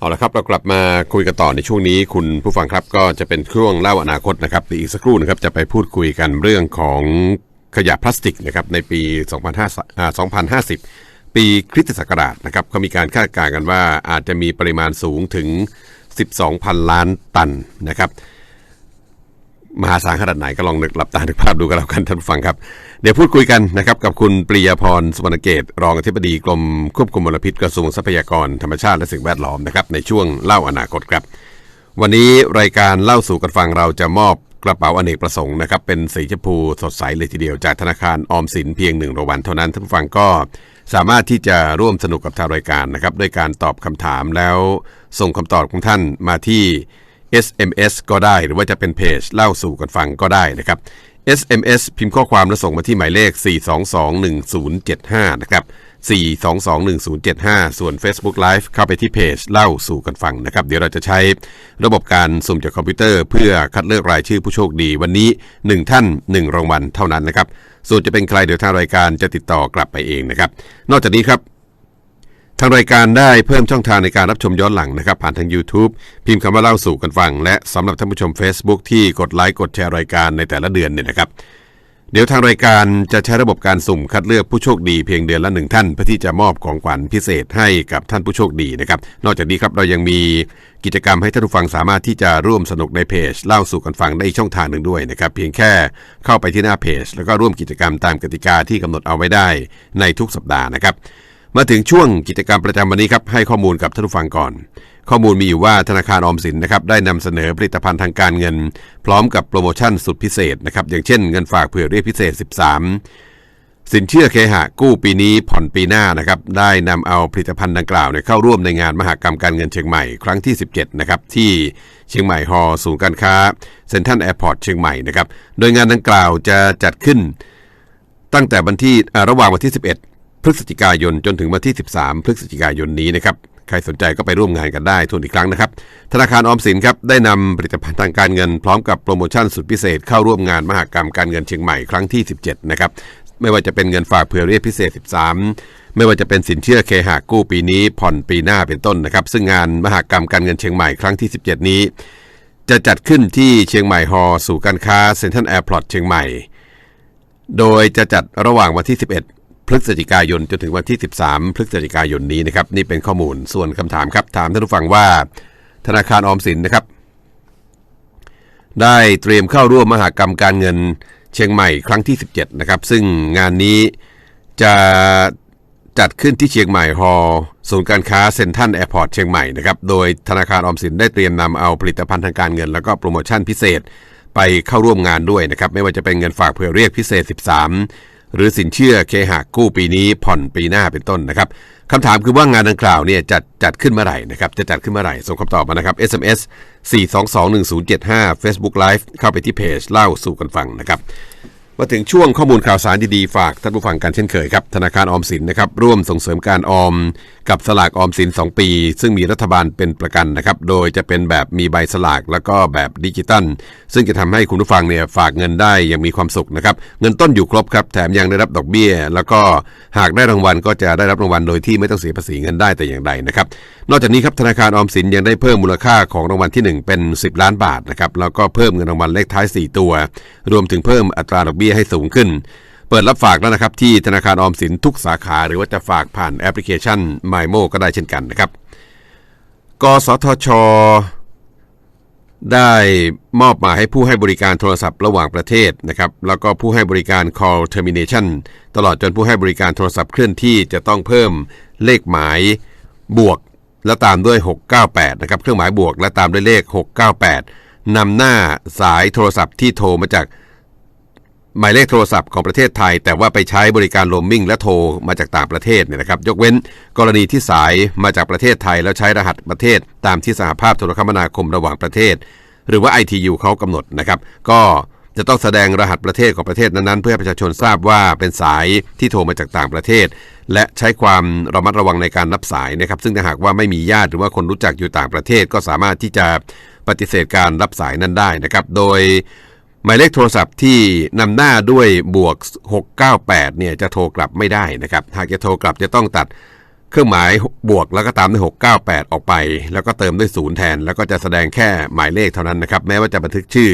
เอาละครับเรากลับมาคุยกันต่อในช่วงนี้ คุณผู้ฟังครับก็จะเป็นช่วงเล่าอนาคตนะครับอีกสักครู่นะครับจะไปพูดคุยกันเรื่องของขยะพลาสติกนะครับในปี 2050 ปีคริสตศักราชนะครับเขามีการคาดการณ์กันว่าอาจจะมีปริมาณสูงถึง 12,000 ล้านตันนะครับมหาศาลขนาดไหนก็ลองนึกหลับตานึกภาพดูกันแล้วกันท่านผู้ฟังครับ เดี๋ยวพูดคุยกันนะครับกับคุณปริยาพรสุวรรณเกต รองอธิบดีกรมควบคุมมลพิษกระทรวงทรัพยากรธรรมชาติและสิ่งแวดล้อมนะครับในช่วงเล่าอนาคตครับ วันนี้รายการเล่าสู่กันฟังเราจะมอบกระเป๋าอเนกประสงค์นะครับเป็นสีชมพูสดใสเลยทีเดียวจากธนาคารออมสินเพียงหนึ่งรางวัลเท่านั้นท่านผู้ฟังก็สามารถที่จะร่วมสนุกกับทางรายการนะครับด้วยการตอบคำถามแล้วส่งคำตอบของท่านมาที่ SMS ก็ได้หรือว่าจะเป็นเพจเล่าสู่กันฟังก็ได้นะครับ SMS พิมพ์ข้อความแล้วส่งมาที่หมายเลข 4221075 นะครับ 4221075 ส่วน Facebook Live เข้าไปที่เพจเล่าสู่กันฟังนะครับ เดี๋ยวเราจะใช้ระบบการสุ่มจากคอมพิวเตอร์เพื่อคัดเลือกรายชื่อผู้โชคดีวันนี้ 1 ท่าน 1 รางวัลเท่านั้นนะครับ ส่วนจะเป็นใครเดี๋ยวทางรายการจะติดต่อกลับไปเองนะครับ นอกจากนี้ครับ ทางรายการได้เพิ่มช่องทางในการรับชมย้อนหลังนะครับ ผ่านทาง YouTube พิมพ์คำว่าเล่าสู่กันฟัง และสำหรับท่านผู้ชม Facebook ที่กดไลค์กดแชร์รายการในแต่ละเดือนเนี่ยนะครับ เดี๋ยวทางรายการจะใช้ระบบการสุ่มคัดเลือกผู้โชคดีเพียงเดือนละหนึ่งท่านเพื่อที่จะมอบของขวัญพิเศษให้กับท่านผู้โชคดีนะครับ นอกจากนี้ครับเรายังมีกิจกรรมให้ท่านผู้ฟังสามารถที่จะร่วมสนุกในเพจ เล่าสู่กันฟังได้อีกช่องทางหนึ่งด้วยนะครับ เพียงแค่เข้าไปที่หน้าเพจ แล้วก็ร่วมกิจกรรมตามกติกาที่กำหนดเอาไว้ได้ในทุกสัปดาห์นะครับ มาถึงช่วงกิจกรรมประจำวันนี้ครับให้ข้อมูลกับท่านผู้ฟังก่อน ข้อมูลมีอยู่ว่าธนาคารออมสินนะครับได้นำเสนอผลิตภัณฑ์ทางการเงิน พร้อมกับโปรโมชั่นสุดพิเศษนะครับอย่างเช่นเงินฝากเผื่อเรียกพิเศษ 13 สินเชื่อเคหะกู้ปีนี้ผ่อนปีหน้านะครับได้นำเอาผลิตภัณฑ์ดังกล่าวเข้าร่วมในงานมหกรรมการเงินเชียงใหม่ครั้งที่ 17นะครับที่เชียงใหม่ฮอศูนย์การค้าเซ็นทรัลแอร์พอร์ตเชียงใหม่นะครับโดยงานดังกล่าวจะจัดขึ้นตั้งแต่วันที่อ่าระหว่างวันที่ 11 พฤศจิกายนจนถึงวันที่ 13 พฤศจิกายนนี้นะครับ ใครสนใจก็ไปร่วมงานกันได้ทวนอีกครั้งนะครับ ธนาคารออมสินครับได้นำผลิตภัณฑ์ทางการเงิน พร้อมกับโปรโมชั่นสุดพิเศษเข้าร่วมงานมหกรรมการเงินเชียงใหม่ครั้งที่ 17 นะครับ ไม่ว่าจะเป็นเงินฝากเผื่อเรียกพิเศษ 13 ไม่ว่าจะเป็นสินเชื่อเคหะกู้ปีนี้ ผ่อนปีหน้าเป็นต้นนะครับ ซึ่งงานมหกรรมการเงินเชียงใหม่ครั้งที่ 17 นี้ จะจัดขึ้นที่เชียงใหม่ฮอสู่การค้าเซ็นทรัลแอร์พอร์ตเชียงใหม่ โดยจะจัดระหว่างวันที่ 11 พฤศจิกายนจนถึงวันที่ 13 พฤศจิกายนนี้นะครับนี่เป็นข้อมูลส่วนคำถามครับ ถามท่านผู้ฟังว่า ธนาคารออมสินนะครับ ได้เตรียมเข้าร่วมมหากรรมการเงินเชียงใหม่ครั้งที่ 17 นะครับ ซึ่งงานนี้จะจัดขึ้นที่เชียงใหม่ฮอลล์ศูนย์การค้าเซ็นทรัลแอร์พอร์ตเชียงใหม่นะครับ โดยธนาคารออมสินได้เตรียมนำเอาผลิตภัณฑ์ทางการเงิน แล้วก็โปรโมชั่นพิเศษ ไปเข้าร่วมงานด้วยนะครับ ไม่ว่าจะเป็นเงินฝากเผื่อเรียกพิเศษ 13 หรือสินเชื่อเคหะกู้ปีนี้ผ่อนปีหน้าเป็นต้นนะครับคำถามคือว่างานดังกล่าวเนี่ยจัดจัดขึ้นเมื่อไหร่นะครับจะจัดขึ้นเมื่อไหร่ส่งคำตอบมานะครับ SMS 4221075 Facebook Live เข้าไปที่เพจเล่าสู่กันฟังนะครับ มาถึงช่วงข้อมูลข่าวสารดีๆ ฝากท่านผู้ฟังกันเช่นเคยครับ ธนาคารออมสินนะครับร่วมส่งเสริมการออม กับสลากออมสิน 2 ปี ซึ่งมีรัฐบาลเป็นประกันนะครับ โดยจะเป็นแบบมีใบสลากแล้วก็แบบดิจิตัล ซึ่งจะทำให้คุณผู้ฟังเนี่ยฝากเงินได้อย่างมีความสุขนะครับ เงินต้นอยู่ครบครับ แถมยังได้รับดอกเบี้ย แล้วก็หากได้รางวัลก็จะได้รับรางวัลโดยที่ไม่ต้องเสียภาษีเงินได้แต่อย่างใดนะครับ นอกจากนี้ครับธนาคารออมสินยังได้เพิ่มมูลค่าของรางวัลที่ 1 เป็น 10 ล้านบาทนะครับแล้วก็เพิ่มเงินรางวัลเลขท้าย 4 ตัว รวมถึงเพิ่มอัตราดอกเบี้ยให้สูงขึ้น เปิดรับฝากแล้วนะครับที่ธนาคารออมสินทุกสาขา หรือว่าจะฝากผ่านแอปพลิเคชัน m y m o ก็ได้เช่นกันนะครับกสทช ได้มอบหมายให้ผู้ให้บริการโทรศัพท์ระหว่างประเทศนะครับแล้วก็ผู้ให้บริการ call termination ตลอดจนผู้ให้บริการโทรศัพท์เคลื่อนที่จะต้องเพิ่มเลขหมายบวก แล้วตามด้วย 698 นะครับ เครื่องหมายบวก และตามด้วยเลข 698 นำหน้าสายโทรศัพท์ที่โทรมาจากหมายเลขโทรศัพท์ของประเทศไทย แต่ว่าไปใช้บริการโรมมิ่งและโทรมาจากต่างประเทศเนี่ยนะครับ ยกเว้นกรณีที่สายมาจากประเทศไทย แล้วใช้รหัสประเทศ ตามที่สหภาพโทรคมนาคมระหว่างประเทศ หรือว่า ITU เขากำหนดนะครับ ก็จะต้องแสดงรหัสประเทศของประเทศนั้นๆ เพื่อให้ประชาชนทราบว่าเป็นสายที่โทรมาจากต่างประเทศ และใช้ความระมัดระวังในการรับสายนะครับ ซึ่งถ้าหากว่าไม่มีญาติหรือว่าคนรู้จักอยู่ต่างประเทศ ก็สามารถที่จะปฏิเสธการรับสายนั้นได้นะครับ โดยหมายเลขโทรศัพท์ที่นำหน้าด้วยบวก 698 เนี่ยจะโทรกลับไม่ได้นะครับ หากจะโทรกลับจะต้องตัดเครื่องหมายบวกแล้วก็ตามด้วย698 ออกไป แล้วก็เติมด้วยศูนย์แทน แล้วก็จะแสดงแค่หมายเลขเท่านั้นนะครับแม้ว่าจะบันทึกชื่อ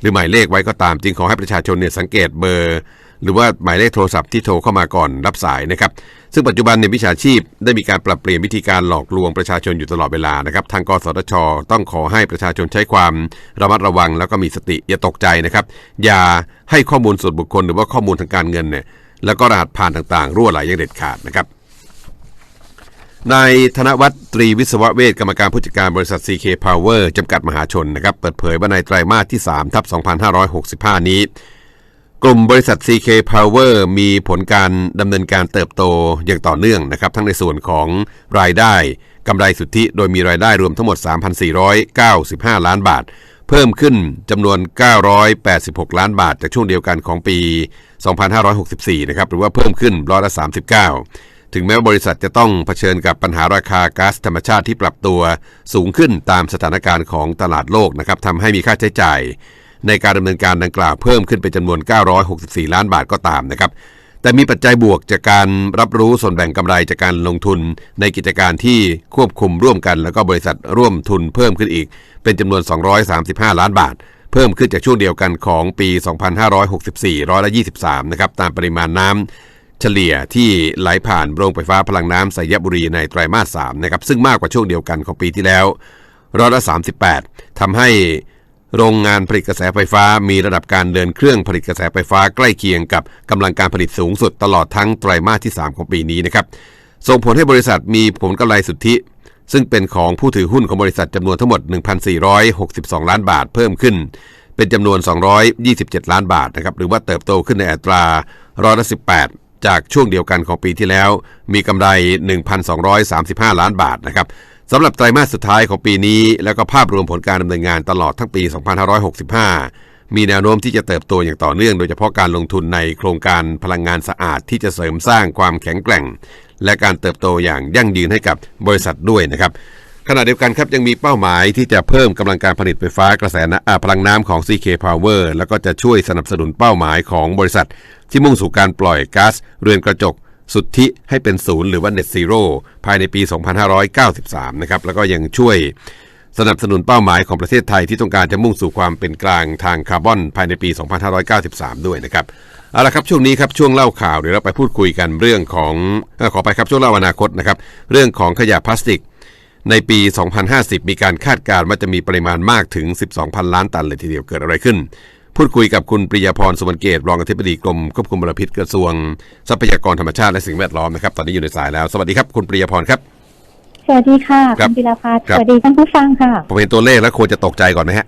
หรือหมายเลขไว้ก็ตาม จึงขอให้ประชาชนเนี่ยสังเกตเบอร์ หรือว่าหมายเลขโทรศัพท์ที่โทรเข้ามาก่อนรับสายนะครับ ซึ่งปัจจุบันในยวิชาชีพได้มีการปรับเปลี่ยนวิธีการหลอกลวงประชาชนอยู่ตลอดเวลานะครับ ทางกสทช ต้องขอให้ประชาชนใช้ความระมัดระวังแล้วก็มีสติอย่าตกใจนะครับ อย่าให้ข้อมูลส่วนบุคคลหรือว่าข้อมูลทางการเงินเนี่ยแล้วก็รหัสผ่านต่างๆ รั่วไหลอย่างเด็ดขาดนะครับนายธนวัฒน์ตรีวิศวเวทกรรมการผู้จัดการบริษัท CK Power จำกัดมหาชนนะครับ เปิดเผยว่าในไตรมาสที่ 3 ทับ 2565 นี้ กลุ่มบริษัท CK Power มีผลการดำเนินการเติบโตอย่างต่อเนื่องนะครับทั้งในส่วนของรายได้กำไรสุทธิโดยมีรายได้รวมทั้งหมด 3,495 ล้านบาท เพิ่มขึ้นจำนวน 986 ล้านบาท จากช่วงเดียวกันของปี 2564 นะครับหรือว่าเพิ่มขึ้นร้อยละ39 ถึงแม้ว่าบริษัทจะต้องเผชิญกับปัญหาราคาก๊าซธรรมชาติที่ปรับตัวสูงขึ้นตามสถานการณ์ของตลาดโลกนะครับทำให้มีค่าใช้จ่าย ในการดำเนินการดังกล่าวเพิ่มขึ้นเป็นจำนวน 964 ล้านบาทก็ตามนะครับ แต่มีปัจจัยบวกจากการรับรู้ส่วนแบ่งกำไรจากการลงทุน ในกิจการที่ควบคุมร่วมกัน แล้วก็บริษัทร่วมทุนเพิ่มขึ้นอีก เป็นจำนวน 235 ล้านบาท เพิ่มขึ้นจากช่วงเดียวกันของปี 2564 ร้อยละ 23 นะครับตามปริมาณน้ำเฉลี่ยที่ไหลผ่านโรงไฟฟ้าพลังน้ำไสยบุรีในไตรมาส3นะครับซึ่งมากกว่าช่วงเดียวกันของปีที่แล้วร้อยละ38ทำให้ โรงงานผลิตกระแสไฟฟ้ามีระดับการเดินเครื่องผลิตกระแสไฟฟ้าใกล้เคียงกับกำลังการผลิตสูงสุดตลอดทั้งไตรมาสที่ 3 ของปีนี้นะครับ ส่งผลให้บริษัทมีผลกำไรสุทธิ ซึ่งเป็นของผู้ถือหุ้นของบริษัทจำนวนทั้งหมด 1,462 ล้านบาทเพิ่มขึ้น เป็นจำนวน 227 ล้านบาทนะครับหรือว่าเติบโตขึ้นในอัตราร้อยละ18 จากช่วงเดียวกันของปีที่แล้ว มีกำไร 1,235 ล้านบาทนะครับ สำหรับไตรมาสสุดท้ายของปีนี้ แล้วก็ภาพรวมผลการดำเนินงานตลอดทั้งปี 2565 มีแนวโน้มที่จะเติบโตอย่างต่อเนื่อง โดยเฉพาะการลงทุนในโครงการพลังงานสะอาดที่จะเสริมสร้างความแข็งแกร่ง และการเติบโตอย่างยั่งยืนให้กับบริษัทด้วยนะครับขณะเดียวกันครับยังมีเป้าหมายที่จะเพิ่มกำลังการผลิตไฟฟ้ากระแสน้ำอ่าพลังน้ำของ CK Power แล้วก็จะช่วยสนับสนุนเป้าหมายของบริษัท ที่มุ่งสู่การปล่อยก๊าซเรือนกระจก สุทธิให้เป็นศูนย์หรือว่า Net Zero ภายในปี 2593 นะครับ แล้วก็ยังช่วยสนับสนุนเป้าหมายของประเทศไทยที่ต้องการจะมุ่งสู่ความเป็นกลางทางคาร์บอนภายในปี 2593 ด้วยนะครับเอาละครับช่วงนี้ครับช่วงเล่าข่าวเดี๋ยวเราไปพูดคุยกันเรื่องของขอไปครับช่วงเล่าอนาคตนะครับเรื่องของขยะพลาสติก ในปี 2050 มีการคาดการณ์ว่าจะมีปริมาณมากถึง 12,000 ล้านตันเลยทีเดียวเกิดอะไรขึ้น พูดคุยกับคุณปริยาพรสุวรรณเกตรองอธิบดีกรมควบคุมมลพิษกระทรวงทรัพยากรธรรมชาติและสิ่งแวดล้อมนะครับ ตอนนี้อยู่ในสายแล้ว สวัสดีครับคุณปริยาพรครับ สวัสดีค่ะครับคุณพิรพัฒน์ครับสวัสดีท่านผู้ฟังค่ะ ผมเห็นตัวเลขแล้วควรจะตกใจก่อนนะฮะ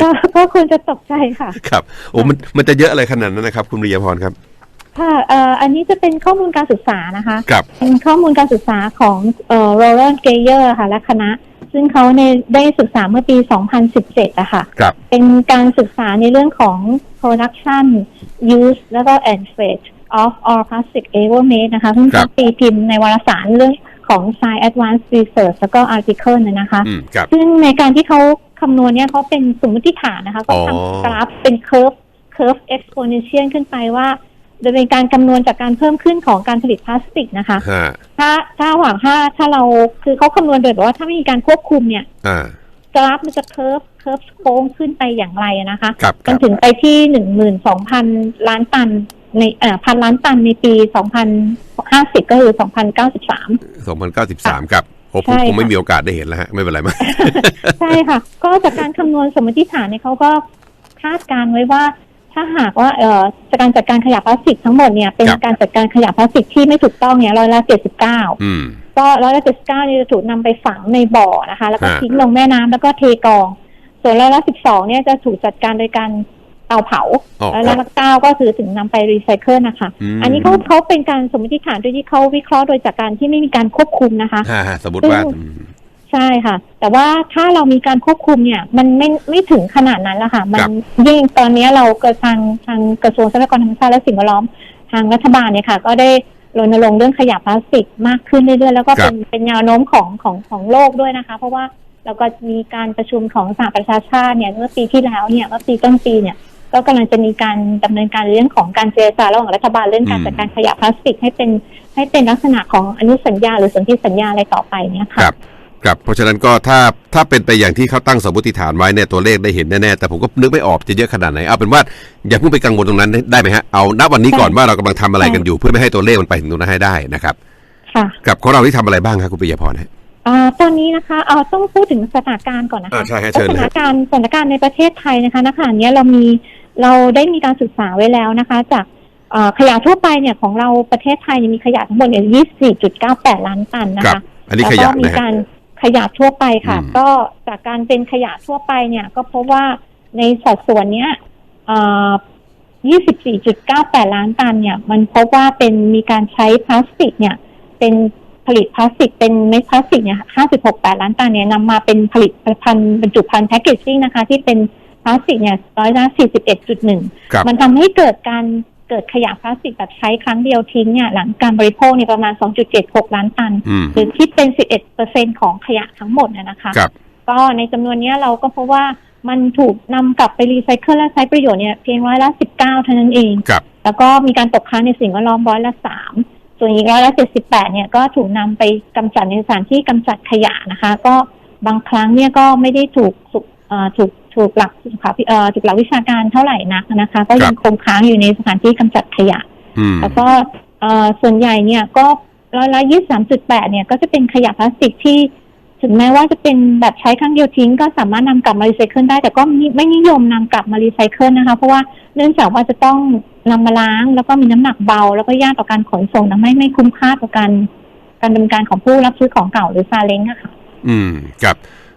ก็ก็ควรจะตกใจค่ะ ครับโอ้มันมันจะเยอะอะไรขนาดนั้นนะครับ คุณปริยาพรครับ ค่ะเอ่ออันนี้จะเป็นข้อมูลการศึกษานะคะ ครับ เป็นข้อมูลการศึกษาของเอ่อโรเลนเกเยอร์ค่ะ และคณะ ซึ่งเขาในได้ศึกษาเมื่อปี 2017อะค่ะครับ เป็นการศึกษาในเรื่องของ production use แล้วก็ and fate of all plastic ever made นะคะเพิ่งครับตีพิมพ์ในวารสารเรื่องของ Science Advanced Research แล้วก็ article นะนะคะอืมครับซึ่งในการที่เขาคำนวณเนี่ยเขาเป็นสมมติฐานนะคะ ก็อ๋อทำกราฟเป็นเคอร์ฟเคอร์ฟ exponential ขึ้นไปว่า โดยเป็นการคำนวณจากการเพิ่มขึ้นของการผลิตพลาสติกนะคะ ฮะถ้าถ้าหวังถ้าถ้าเราคือเขาคำนวณโดยแบบว่าถ้าไม่มีการควบคุมเนี่ยอ่ากราฟมันจะเคอร์ฟเคอร์ฟโค้งขึ้นไปอย่างไรนะคะครับคจรันบถึงไปที่หนึ่งหมื่นสองพันล้านตันในเอ่อพันล้านตันในปีสองพันห้าสิบก็คือสองพันเก้าสิบสาม2093ครับโอ้ผมใช่คงไม่ค่ะ มีโอกาสได้เห็นแล้วฮะ ไม่เป็นไรมากใช่ค่ะ ก็จากการคำนวณสมมติฐานเนี่ยเขาก็คาดการณ์ไว้ว่า ถ้าหากว่าเอ่อจากการจัดการขยะพลาสติกทั้งหมดเนี่ยเป็นครับ การจัดการขยะพลาสติกที่ไม่ถูกต้องเนี่ยร้อยละเจ็ดสิบเก้า อืม ก็ร้อยละเจ็ดสิบเก้านี่จะถูกนำไปฝังในบ่อนะคะ แล้วก็ฮะ ทิ้งลงแม่น้ำแล้วก็เทกอง ส่วนร้อยละสิบสองเนี่ยจะถูกจัดการโดยการเตาเผาอ๋อร้อยละเก้าก็คือถึงนำไปรีไซเคิลนะคะ มอันนี้เขาเขาเป็นการสมมติฐานโดยที่เขาวิเคราะห์โดยจากการที่ไม่มีการควบคุมนะคะ ฮะฮะสมมติว่าซึ่งอืม ใช่ค่ะ แต่ว่าถ้าเรามีการควบคุมเนี่ย มันไม่ไม่ถึงขนาดนั้นละค่ะ มัครันบยิ่งตอนนี้เรากระทางทางกระทรวงทรัพยากรธรรมชาติและสิ่งแวดล้อมทางรัฐบาลเนี่ยค่ะ ก็ได้รณรงค์เรื่องขยะพลาสติกมากขึ้นเรื่อยๆแล้วก็เป็นเป็นแนวโน้มของของของโลกด้วยนะคะ เพราะว่าเราก็มีการประชุมของสหประชาชาติเนี่ยเมื่อปีที่แล้วเนี่ยเมื่อปีต้นปีเนี่ยก็กำลังจะมีการดำเนินการเรื่องของการเจรจาระหว่างรัฐบาลเรื่องการอืมจัดการขยะพลาสติกให้เป็นให้เป็นลักษณะของอนุสัญญา หรือสนธิสัญญาอะไรต่อไปเนี่ยคค่ะรับ ครับเพราะฉะนั้นก็ถ้าถ้าเป็นไปอย่างที่เขาตั้งสมมติฐานไว้เนี่ยตัวเลขได้เห็นแน่ๆแต่ผมก็นึกไม่ออกจะเยอะขนาดไหนเอาเป็นว่าอย่าเพิ่งไปกังวลตรงนั้นได้ได้ไหมฮะเอาณวันนี้ก่อนใช่ว่าเรากำลังทำอะไรกันอยู่ เพื่อไม่ให้ตัวเลขมันไปถึงตรงนั้นให้ได้นะครับค่ะกับของเราที่ทำอะไรบ้างครับคุณปิยพรฮะอ่าตอนนี้นะคะเอ่อต้องพูดถึงสถานการณ์ก่อนนะคะอ่าใช่ฮะสเชิญถาเลยนฮะการณ์สถานการณ์ในประเทศไทยนะคะณขณะเนี้ยเรามีเราได้มีการศึกษาไว้แล้วนะคะ จากเอ่อขยะทั่วไปเนี่ยของเราประเทศไทยเนี่ยมีขยะทั้งหมดเนี่ย24.98 ล้านตันนะครัคะบอันนี้แล้วขก็ยะมีนะฮะการ ขยะทั่วไปค่ะอืมก็จากการเป็นขยะทั่วไปเนี่ย ก็พบว่าในสัดส่วนเนี้ยเอ่อ24.98 ล้านตันเนี่ย มันพบว่าเป็นมีการใช้พลาสติกเนี่ย เป็นผลิตพลาสติกเป็นเม็ดพลาสติกเนี่ย 5.68 ล้านตันเนี่ยนำมาเป็นผลิตภัณฑ์บรรจุภัณฑ์แพคเกจจิ้งนะคะ ที่เป็นพลาสติกเนี่ยร้อยละ41.1ครับมันทำให้เกิดการ เกิดขยะพลาสติกแบบใช้ครั้งเดียวทิ้งเนี่ยหลังการบริโภคเนี่ยประมาณ 2.76 ล้านตันอืมหรือคิดเป็น 11เปอร์เซ็นของขยะทั้งหมดนะนะคะครับก็ในจำนวนเนี้ยเราก็พบว่ามันถูกนำกลับไปรีไซเคิลและใช้ประโยชน์เนี่ยเพียงร้อยละ 19 เท่านั้นเองครับแล้วก็มีการตกค้างในสิ่งแวดล้อมร้อยละ 3 ส่วนอีกร้อยละ 78 เนี่ยก็ถูกนำไปกำจัดในสถานที่กำจัดขยะนะคะ ก็บางครั้งเนี่ยก็ไม่ได้ถูกสุเอ่อถูก ถูกหลักสุขภาพเอ่อถูกหลักวิชาการเท่าไหร่นักนะคะ ก็ยังคงค้างอยู่ในสถานที่กำจัดขยะอืมแล้วก็เอ่อส่วนใหญ่เนี่ยก็ร้อยละยี่สามจุดแปดเนี่ยก็จะเป็นขยะพลาสติกที่ถึงแม้ว่าจะเป็นแบบใช้ครั้งเดียวทิ้ง ก็สามารถนำกลับมารีไซเคิลได้ แต่ก็ไม่ไม่นิยมนำกลับมารีไซเคิลนะคะ เพราะว่าเนื่องจากว่าจะต้องนำมาล้าง แล้วก็มีน้ำหนักเบา แล้วก็ยากต่อการขนส่งทำให้ไม่คุ้มค่าต่อการการดำเนินการของผู้รับซื้อของเก่าหรือซาเล้งอะค่ะ อืม ครับ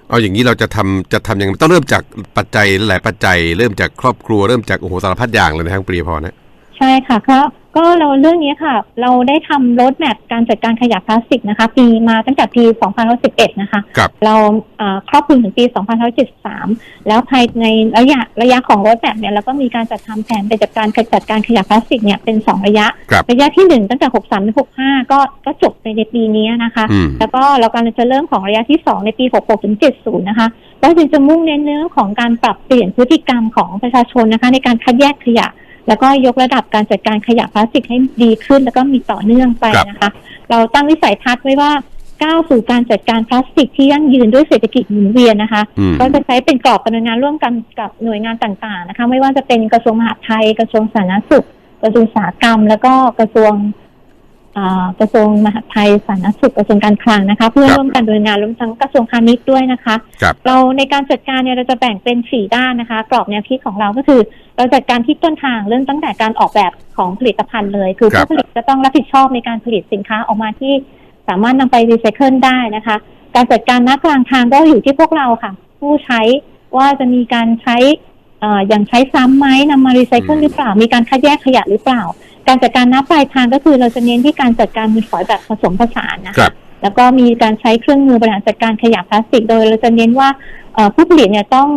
เอาอย่างนี้เราจะทำจะทำยังไงต้องเริ่มจากปัจจัยหลายปัจจัย เริ่มจากครอบครัวเริ่มจากโอ้โหสารพัดอย่างเลยนะครับคุณปิยพรนะ ใช่ค่ะก็ก็เราเรื่องนี้ค่ะ เราได้ทำโรดแมพการจัดการขยะพลาสติกนะคะ ปีมาตั้งแต่ปี 2011 นะคะครับเราเอ่อครอบคลุมถึงปี2573 แล้วภายในระยะระยะของรถแบบเนี่ยเราก็มีการจัดทำแผนไปจัดการจัดการขยะพลาสติกเนี่ยเป็น 2 ระยะครับระยะที่ 1 ตั้งแต่ 63ถึง65 ก็ก็จบไปในปีนี้นะคะอืมแล้วก็เรากำลังจะเริ่มของระยะที่ 2 ในปี 66ถึง70 นะคะก็คือจะมุ่งเน้นเรื่องของการปรับเปลี่ยนพฤติกรรมของประชาชนนะคะ ในการคัดแยกขยะ แล้วก็ยกระดับการจัดการขยะพลาสติกให้ดีขึ้น แล้วก็มีต่อเนื่องไปนะคะ เราตั้งวิสัยทัศน์ไว้ว่าก้าวสู่การจัดการพลาสติกที่ยั่งยืนด้วยเศรษฐกิจหมุนเวียนนะคะอืมก็จะใช้เป็นกรอบการดำเนินงานร่วมกันกับหน่วยงานต่างๆนะคะ ไม่ว่าจะเป็นกระทรวงมหาดไทยกระทรวงสาธารณสุขกระทรวงอุตสาหกรรม แล้วก็กระทรวงอ่า กระทรวงมหาดไทยสาธารณสุขกระทรวงการคลังนะคะเพื่อครับร่วมกันดำเนินงานรวมทั้งกระทรวงพาณิชย์ด้วยนะคะครับเราในการจัดการเนี่ยเราจะแบ่งเป็นสี่ด้านนะคะ กรอบแนวคิดของเราก็คือ เราจัดการที่ต้นทางเริ่มตั้งแต่การออกแบบของผลิตภัณฑ์เลย คือครับผู้ผลิตจะต้องรับผิดชอบในการผลิตสินค้าออกมาที่สามารถนำไปรีไซเคิลได้นะคะ การจัดการณกลางทางก็อยู่ที่พวกเราค่ะ ผู้ใช้ว่าจะมีการใช้เอ่ออ ย่างใช้ซ้ำไหมนำมารีไซเคิลอืมหรือเปล่า มีการคัดแยกขยะหรือเปล่า การจัดการณปลายทางก็คือเราจะเน้นที่การจัดการมูลฝอยแบบผสมผสานนะครัคะบแล้วก็มีการใช้เครื่องมือบริหารจัดการขยะพลาสติก โดยเราจะเน้นว่าเอ่อผู้ผลิตเนี่ยต้อง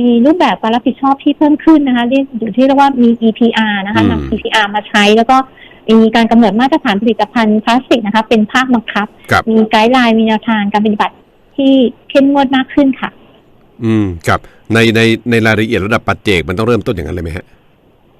มีรูปแบบการรับผิดชอบที่เพิ่มขึ้นนะคะที่อยู่ที่เรียกว่ามี EPR นะคะอืมนำ EPR มาใช้ แล้วก็มีการกำหนดมาตรฐานผลิตภัณฑ์พลาสติกนะคะ เป็นภาคบังคับครับ มีไกด์ไลน์มีแนวทางการปฏิบัติที่เข้มงวดมากขึ้นค่ะ อืมครับ ในในในรายละเอียดระดับปัจเจกมันต้องเริ่มต้นอย่างนั้นเลยไหมฮะ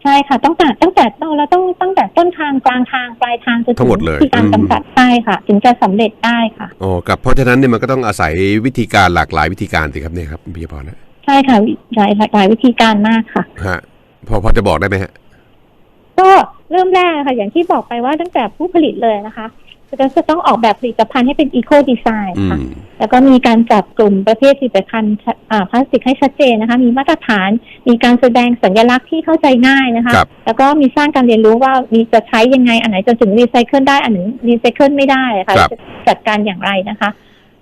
ใช่ค่ะตั้งแต่ตั้งแต่ต้องเราต้องตั้งแต่ต้นทางกลางทางปลายทางจนทั้ถึงหมดเลยที่การอืมกำจัดใช่ค่ะ ถึงจะสำเร็จได้ค่ะ อ๋อครับเพราะฉะนั้นเนี่ยมันก็ต้องอาศัยวิธีการหลากหลายวิธีการสิครับเนี่ยครับคุณปิยพรนะใช่ค่ะหลายหลายหลายวิธีการมากค่ะ ฮะพอพอจะบอกได้ไหมฮะ ก็เริ่มแรกค่ะ อย่างที่บอกไปว่าตั้งแต่ผู้ผลิตเลยนะคะ จะจะต้องออกแบบผลิตภัณฑ์ให้เป็นอีโคดีไซน์อืค่ะมแล้วก็มีการจัดกลุ่มประเภทผลิตภัณฑ์อ่าพลาสติกให้ชัดเจนนะคะ มีมาตรฐาน มีการแสดงสัญลักษณ์ที่เข้าใจง่ายนะคะครับแล้วก็มีสร้างการเรียนรู้ว่ามีจะใช้ยังไง อันไหนจะถึงรีไซเคิลได้ อันไหนรีไซเคิลไม่ได้ค่ะครับจะจัดการอย่างไรนะคะ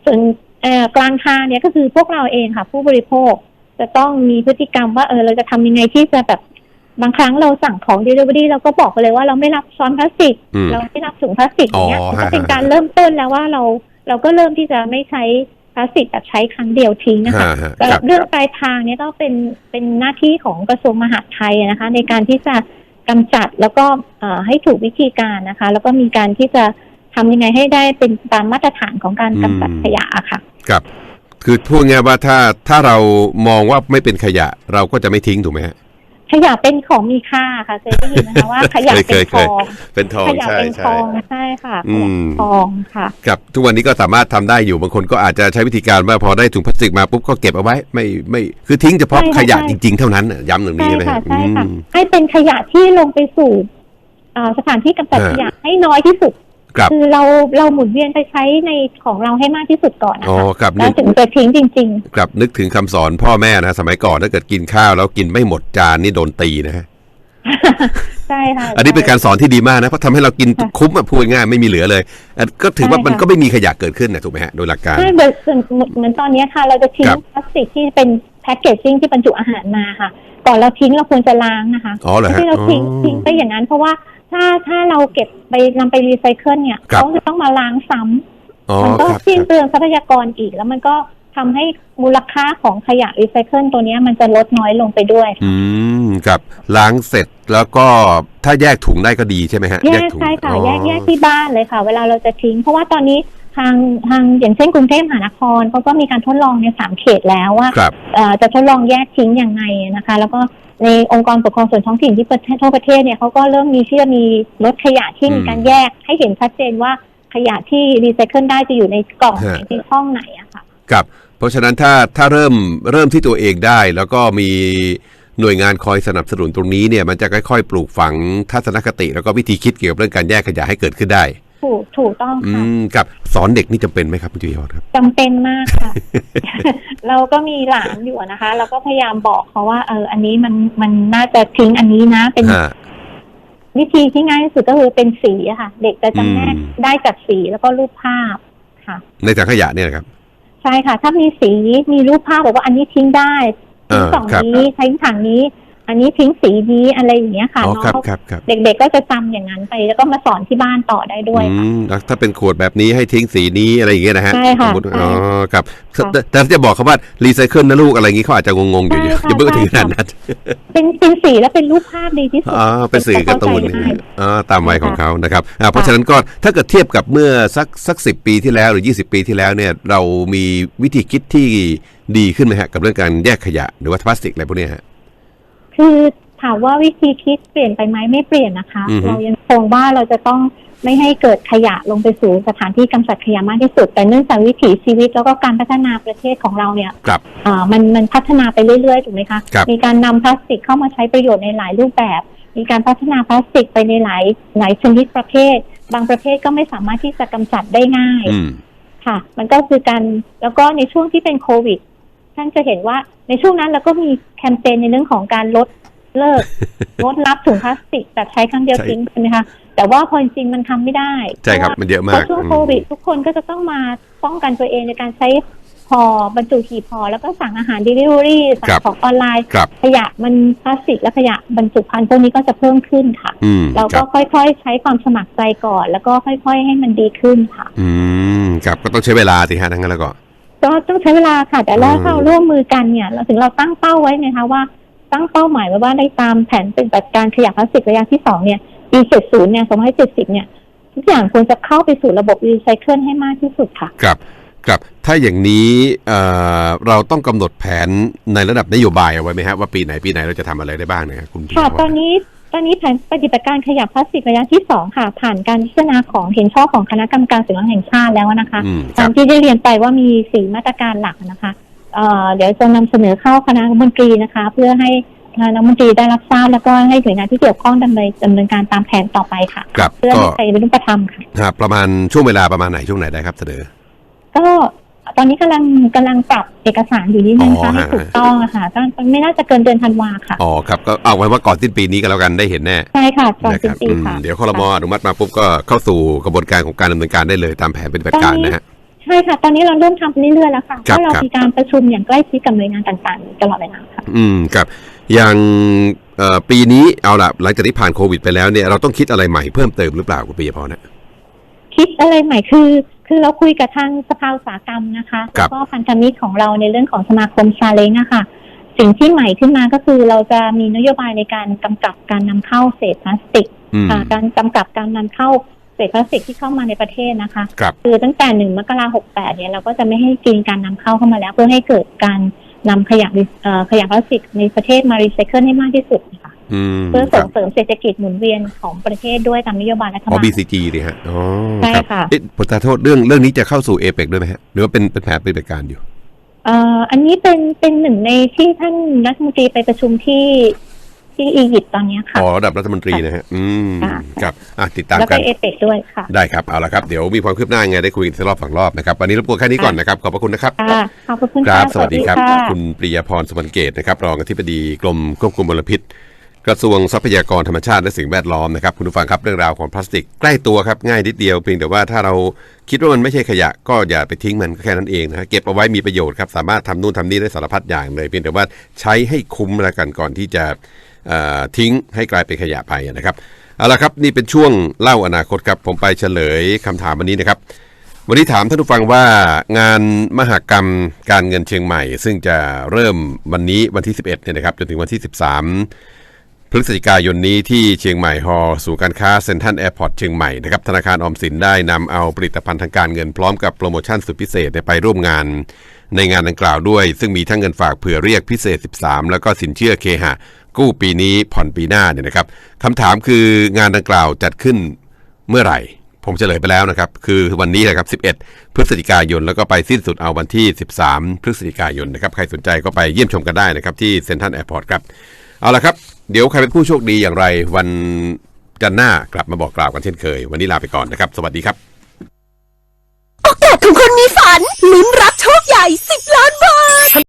ส่วนเอ่อกลางทางเนี่ยก็คือพวกเราเองค่ะ ผู้บริโภคจะต้องมีพฤติกรรมว่าเออเราจะทำยังไงที่จะแบบ บางครั้งเราสั่งของ delivery เราก็บอกไปเลยว่าเราไม่รับช้อนพลาสติก อืมเราไม่รับถุงพลาสติกอย่างเงี้ยอ๋อมันก็ฮะเป็นการเริ่มต้นแล้วว่าเราเราก็เริ่มที่จะไม่ใช้พลาสติกแบบใช้ครั้งเดียวทิ้งนะคะ ฮะฮะแต่ครับ เรื่องปลายทางเนี้ยก็เป็นเป็นหน้าที่ของกระทรวงมหาดไทยนะคะ ในการที่จะกำจัดแล้วก็เอ่อให้ถูกวิธีการนะคะ แล้วก็มีการที่จะทำยังไงให้ได้เป็นตามมาตรฐานของการกำจัดขยะอะค่ะ ครับ คือพูดง่ายๆว่าถ้าถ้าเรามองว่าไม่เป็นขยะ เราก็จะไม่ทิ้งถูกไหมฮะใขยะเป็นของมีค่าค่ะเคยได้ยินนะคะว่าขยะเคยเป็นเคยทองเป็นทองขยะใช่เป็นทใช่องใช่ค่ะอืมทองค่ะครับทุกวันนี้ก็สามารถทำได้อยู่บางคนก็อาจจะใช้วิธีการว่าพอได้ถุงพลาสติกมาปุ๊บก็เก็บเอาไว้ไม่ไม่คือทิ้งเฉพาะใช่ค่ะขยะใช่จริง ๆ เท่านั้นน่ะย้ำตรงนี้ใช่ใช่ไหมค่ะฮะใช่ค่ะอืมให้เป็นขยะที่ลงไปสู่อ่าสถานที่กำจัดเออขยะให้น้อยที่สุด ครับคือเราเราหมุนเวียนไปใช้ในของเราให้มากที่สุดก่อนนะอ๋อคะครับแล้นึวกถึงจะทิ้งจริง ครับนึกถึงคำสอนพ่อแม่นะสมัยก่อนถ้าเกิดกินข้าวแล้วกินไม่หมดจานนี่โดนตีนะฮะๆ ใช่ค่ะอันนี้เป็นการสอนที่ดีมากนะเพราะทำให้เรากินค่ะคุ้มอะพูดง่ายไม่มีเหลือเลยอันก็ถือว่าใช่มันค่ะก็ไม่มีขยะเกิดขึ้นนะถูกไหมฮะโดยหลักการ ใช่เหมือนเหมือนเหมือนตอนนี้ค่ะ เราจะทิ้งครับ พลาสติกที่เป็นแพคเกจจิ้งที่บรรจุอาหารมาค่ะ ก่อนเราทิ้งเราควรจะล้างนะคะอ๋อเหรอไม่ฮะใช่เราทิ้งอ๋อ ทิ้งไปอย่างนั้นเพราะว่า ถ้าถ้าเราเก็บไปนำไปรีไซเคิลเนี่ยครับ เขาจะต้องมาล้างซ้ำอ๋อมันก็ครับสิ้นครับเปลืองทรัพยากรอีก แล้วมันก็ทำให้มูลค่าของขยะรีไซเคิลตัวเนี้ยมันจะลดน้อยลงไปด้วย อืมครับล้างเสร็จแล้วก็ถ้าแยกถุงได้ก็ดีใช่ไหมฮะแยกถุงใช่ค่ะ อ๋อ แยกแยกที่บ้านเลยค่ะ เวลาเราจะทิ้ง เพราะว่าตอนนี้ทางทางอย่างเช่นกรุงเทพมหานครเขาก็มีการทดลองในสามเขตแล้วว่าครับ เอ่อจะทดลองแยกทิ้งอย่างไงนะคะ แล้วก็ ในองค์กรปกครองส่วนท้องถิ่นที่ประเทศทั่วประเทศเนี่ยเขาก็เริ่มมีที่จะมีรถขยะที่มีการแยกให้เห็นชัดเจนว่าขยะที่รีไซเคิลได้จะอยู่ในกล่องไหนฮะในช่องไหนอะค่ะครับเพราะฉะนั้นถ้าถ้าเริ่มเริ่มที่ตัวเองได้ แล้วก็มีหน่วยงานคอยสนับสนุนตรงนี้เนี่ยมันจะค่อยๆ ปลูกฝังทัศนคติ แล้วก็วิธีคิดเกี่ยวกับเรื่องการแยกขยะให้เกิดขึ้นได้ถูกถูกต้องอืค่ะมครับสอนเด็กนี่จำเป็นไหมครับคุณจุยอดครับ จำเป็นมากค่ะ เราก็มีหลานอยู่อะนะคะ เราก็พยายามบอกเขาว่าเออ อันนี้มันมันน่าจะทิ้งอันนี้นะ เป็นฮะ วิธีที่ง่ายที่สุดก็คือเป็นสีอะค่ะ เด็กจะจำแนกอืม ได้จากสีแล้วก็รูปภาพค่ะ ในถังขยะเนี่ยนะครับ ใช่ค่ะ ถ้ามีสีมีรูปภาพบอกว่าอันนี้ทิ้งได้ทิ้งอ่ากล่องครับ นี้ทิ้งถังนี้ อันนี้ทิ้งสีนี้อะไรอย่างเงี้ยค่ะอ๋อน้องครับเขาครับครับเด็กๆก็จะจำอย่างนั้นไป แล้วก็มาสอนที่บ้านต่อได้ด้วยอืค่ะมแล้วถ้าเป็นขวดแบบนี้ให้ทิ้งสีนี้อะไรอย่างเงี้ยนะฮะใช่ค่ะสมมติใช่อ๋อครับค่ะแต่แต่ถ้าจะบอกเขาว่ารีไซเคิลนะลูกอะไรอย่างงี้เขาอาจจะงงๆอยู่ใช่ค่ะอย่าเพิ่งถึงขใช่นาดค่ะนั้นเป็นเป็นสีและเป็นรูปภาพดีที่สุดอ๋อเป็นสื่อการ์ตูนจะเข้าใจง่ายอ๋อตามวัยใช่ค่ะของเขานะครับอ่าเพราะฉะนั้นก็ถ้าเกิดเทียบกับเมื่อสักสักสิปีที่แล้วหรือ 20 ปีที่แล้วเนี่ยเรามีวิธีคิดที่ดีขึ้นไหมฮะกับเรื่องการแยกขยะหรือว่าพลาสติกอะไรพวกเนี้ยฮะ คือถามว่าวิธีคิดเปลี่ยนไปไหมไม่เปลี่ยนนะคะ อือฮึ เรายังคงว่าเราจะต้องไม่ให้เกิดขยะลงไปสู่สถานที่กำจัดขยะมากที่สุด แต่เนื่องจากวิถีชีวิตแล้วก็การพัฒนาประเทศของเราเนี่ย ครับอ่ามันมันพัฒนาไปเรื่อยๆถูกไหมคะครับ มีการนำพลาสติกเข้ามาใช้ประโยชน์ในหลายรูปแบบ มีการพัฒนาพลาสติกไปในหลายหลายชนิดประเภท บางประเภทก็ไม่สามารถที่จะกำจัดได้ง่ายอืม ค่ะ มันก็คือการแล้วก็ในช่วงที่เป็นโควิด ท่านจะเห็นว่าในช่วงนั้นเราก็มีแคมเปญในเรื่องของการลดเลิกงดรับถุงพลาสติกแบบใช้ครั้งเดียวใช่ทิ้งใช่ไหมคะแต่ว่าพอจริงๆมันทำไม่ได้ใช่ครับเพาะว่ามันเยอะเพมากราะช่วงอืมโควิดทุกคนก็จะต้องมาป้องกันตัวเองในการใช้ห่อบรรจุหีบห่อแล้วก็สั่งอาหาร delivery สั่ครังบของออนไลน์ครับขยะมันพลาสติกและขยะบรรจุภัณฑ์พวกนี้ก็จะเพิ่มขึ้นค่ะอืมเราคก็รับค่อยๆ ใช้ความสมัครใจก่อน แล้วก็ค่อยๆ ให้มันดีขึ้นค่ะ อืมครับก็ต้องใช้เวลาสิฮะทั้งนั้นแล้วก็ ก็ต้องใช้เวลาค่ะ แต่แล้วอืมถ้าเราร่วมมือกันเนี่ยเราถึงเราตั้งเป้าไว้นะคะว่าตั้งเป้าหมายไว้ว่าได้ตามแผนเป็นแบบการขยะพลาสติกระยะที่สองเนี่ยปีเจ็ดศูนย์เนี่ยสองพันเจ็ดสิบเนี่ยทุกอย่างควรจะเข้าไปสู่ระบบรีไซเคิลให้มากที่สุดค่ะครับครับถ้าอย่างนี้เอ่อเราต้องกำหนดแผนในระดับนโยบายเอาไว้ไหมฮะว่าปีไหนปีไหนเราจะทำอะไรได้บ้างเนะครับคุณพี่ค่ะว่าตอนนี้ ตอนนี้แผนปฏิบัติการขยะพลาสติกระยะที่สองค่ะ ผ่านการพิจารณาของเห็นชอบของคณะกรรมการสิ่งแวดล้อมแห่งชาติแล้วนะคะอืมคตารัมบที่ได้เรียนไปว่ามีสี่มาตรการหลักนะคะเอ่อเดี๋ยวจะนำเสนอเข้าคณะรัฐมนตรีนะคะ เพื่อให้คณะรัฐมนตรีได้รับทราบแล้วก็ให้หน่วยงานที่เกี่ยวข้องดำเนินดำเนินการตามแผนต่อไปค่ะครับเพื่อก็ให้ใช้เป็นรูปธรรมค่ะฮะประมาณช่วงเวลาประมาณไหนช่วงไหนได้ครับเสนอก็ ตอนนี้กำลังกำลังปรับเอกสารอยู่นิดนึงอ๋อค่ะให้ฮะถูกต้องอะค่ะก็ไม่น่าจะเกินเดือนธันวาค่ะอ๋อครับก็เอาไว้ว่าก่อนสิ้นปีนี้ก็แล้วกันได้เห็นแน่ใช่ค่ะก่อนนะคสิ้นรับปีอืมค่ะเดี๋ยวคอรมออนุมัติมาปุ๊บก็เข้าสู่กระบวนการของการดำเนินการได้เลยตามแผนปฏิบัติการนะฮะใช่ค่ะตอนนี้เราเริ่มทำไปเรื่อยๆแล้วค่ะเพครับราะเราครับมีการประชุมอย่างใกล้ชิดกับหน่วยงานต่างๆตลอดเวลาค่ะอืมครับอย่างเอ่อปีนี้เอาล่ะหลังจากที่ผ่านโควิดไปแล้วเนี่ยเราต้องคิดอะไรใหม่เพิ่มเติมหรือเปล่าคุณปียพรนะคิดอะไรใหม่คือ คือเราคุยกับทางสภาอุตสาหกรรมนะคะครัแล้บวก็พันธมิตรของเราในเรื่องของสมาคมซาเล้งอะค่ะ สิ่งที่ใหม่ขึ้นมาก็คือเราจะมีนโยบายในการกำกับการนำเข้าเศษพลาสติกอืมอ่าการกำกับการนำเข้าเศษพลาสติกที่เข้ามาในประเทศนะคะครับคือตั้งแต่หนึ่งมกราหกแปดเนี่ยเราก็จะไม่ให้กินการนำเข้าเข้ามาแล้ว เพื่อให้เกิดการนำขยะรีเอ่อขยะพลาสติกในประเทศมารีไซเคิลให้มากที่สุดนะคะอืม เพื่อคส่รังบเสริมเศรษฐกิจหมุนเวียนของประเทศด้วยตามนโยบายรัฐอ๋อบาล BCG เลยฮะอ๋อใช่รับค่ะเอ๊ะผมขอโทษเรื่องเรื่องนี้จะเข้าสู่เอเปกด้วยไหมฮะ หรือว่าเป็นเป็นแผนปฏิบัติการอยู่เอ่ออันนี้เป็นเป็นหนึ่งในที่ท่านรัฐมนตรีไปประชุมที่ที่อียิปต์ตอนเนี้ยค่ะ อ๋อระดับรัฐมนตรีนะฮะ อืมค่ะครับอะติดตามแล้วกัก็นเอเปกด้วยค่ะ ได้ครับ เอาละครับ เดี๋ยวมีความคืบหน้ายังไงได้คุยกันสักรอบสองรอบนะครับ วันนี้รบกวนแค่นี้ก่อนนะครับ ขอบพระคุณนะครับค่ะขอบคุณคค่ะรับ สวัสดีครับค่ะคุณปริยาพรสุวรรณเกตนะครับ รองอธิบดีกรมควบคุมมลพิษ กระทรวงทรัพยากรธรรมชาติและสิ่งแวดล้อมนะครับคุณผู้ฟังครับเรื่องราวของพลาสติกใกล้ตัวครับง่ายนิดเดียวเพียงแต่ว่าถ้าเราคิดว่ามันไม่ใช่ขยะก็อย่าไปทิ้งมันก็แค่นั้นเองนะเก็บเอาไว้มีประโยชน์ครับสามารถทำนู่นทำนี่ได้สารพัดอย่างเลยเพียงแต่ว่าใช้ให้คุ้มแล้วกันก่อนที่จะทิ้งให้กลายเป็นขยะไปนะครับเอาละครับนี่เป็นช่วงเล่าอนาคตครับผมไปเฉลยคำถามวันนี้นะครับวันนี้ถามท่านผู้ฟังว่างานมหกรรมการเงินเชียงใหม่ ซึ่งจะเริ่มวันนี้วันที่ 11เนี่ยนะครับจนถึงวันที่ 13 พฤศจิกายนนี้ที่เชียงใหม่ฮอศูนย์การค้าเซ็นทรัลแอร์พอร์ตเชียงใหม่นะครับธนาคารออมสินได้นำเอาผลิตภัณฑ์ทางการเงินพร้อมกับโปรโมชั่นสุดพิเศษไปร่วมงาน ในงานดังกล่าวด้วย ซึ่งมีทั้งเงินฝากเผื่อเรียกพิเศษ 13 แล้วก็สินเชื่อเคหะ กู้ปีนี้ผ่อนปีหน้าเนี่ยนะครับคำถามคืองานดังกล่าวจัดขึ้นเมื่อไหร่ ผมเฉลยไปแล้วนะครับ คือวันนี้นะครับ 11 พฤศจิกายนแล้วก็ไปสิ้นสุดเอาวันที่ 13 พฤศจิกายนนะครับใครสนใจก็ไปเยี่ยมชมกันได้นะครับที่เซ็นทรัลแอร์พอร์ตครับ เอาละครับ เดี๋ยวใครเป็นผู้โชคดีอย่างไรวันจันทร์หน้ากลับมาบอกกล่าวกันเช่นเคย วันนี้ลาไปก่อนนะครับ สวัสดีครับ โอกาสของคนมีฝันลุ้นรับโชคใหญ่ 10 ล้านบาท